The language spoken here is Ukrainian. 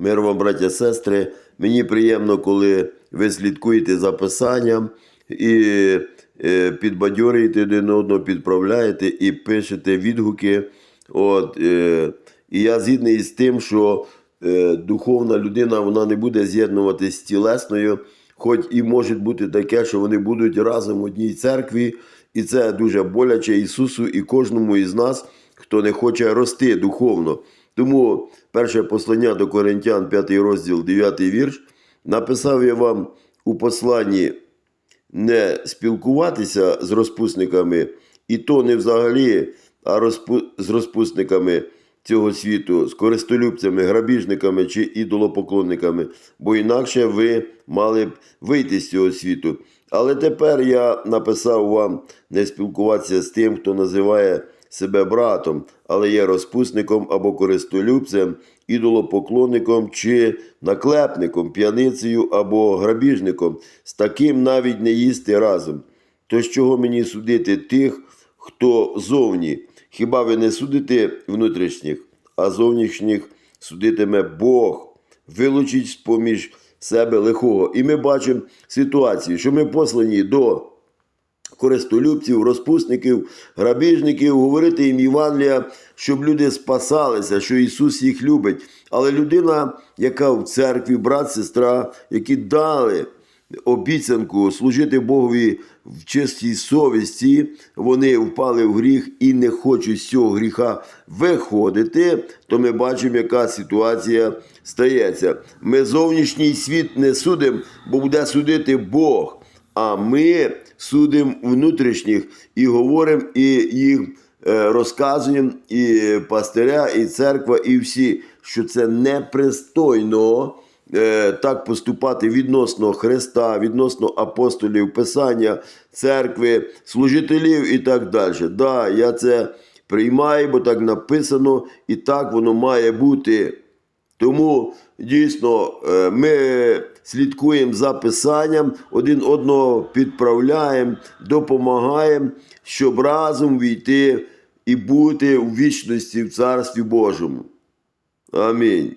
Мир вам, браття, сестри. Мені приємно, коли ви слідкуєте за писанням і е, підбадьорюєте один одного, підправляєте і пишете відгуки. От, е, і я згідний з тим, що е, духовна людина вона не буде з'єднуватись з тілесною, хоч і може бути таке, що вони будуть разом в одній церкві, і це дуже боляче Ісусу і кожному із нас, хто не хоче рости духовно. Тому перше послання до Коринтян, 5 розділ, 9 вірш, написав я вам у посланні не спілкуватися з розпусниками, і то не взагалі, а розпу... з розпусниками цього світу, з користолюбцями, грабіжниками чи ідолопоклонниками, бо інакше ви мали б вийти з цього світу. Але тепер я написав вам не спілкуватися з тим, хто називає себе братом, але є розпусником або користолюбцем, ідолопоклонником чи наклепником, п'яницею або грабіжником. З таким навіть не їсти разом. То з чого мені судити тих, хто зовні? Хіба ви не судите внутрішніх, а зовнішніх судитиме Бог? Вилучіть з-поміж себе лихого. І ми бачимо ситуацію, що ми послані до користолюбців, розпусників, грабіжників, говорити їм Євангелія, щоб люди спасалися, що Ісус їх любить. Але людина, яка в церкві, брат, сестра, які дали обіцянку служити Богові в чистій совісті, вони впали в гріх і не хочуть з цього гріха виходити, то ми бачимо, яка ситуація стається. Ми зовнішній світ не судимо, бо буде судити Бог. А ми судимо внутрішніх і говоримо, і їх е, розказуємо, і пастиря, і церква, і всі, що це непристойно е, так поступати відносно Христа, відносно апостолів, Писання, церкви, служителів і так далі. Да, я це приймаю, бо так написано, і так воно має бути. Тому дійсно е, ми слідкуємо за писанням, один одного підправляємо, допомагаємо, щоб разом війти і бути у вічності в Царстві Божому. Амінь.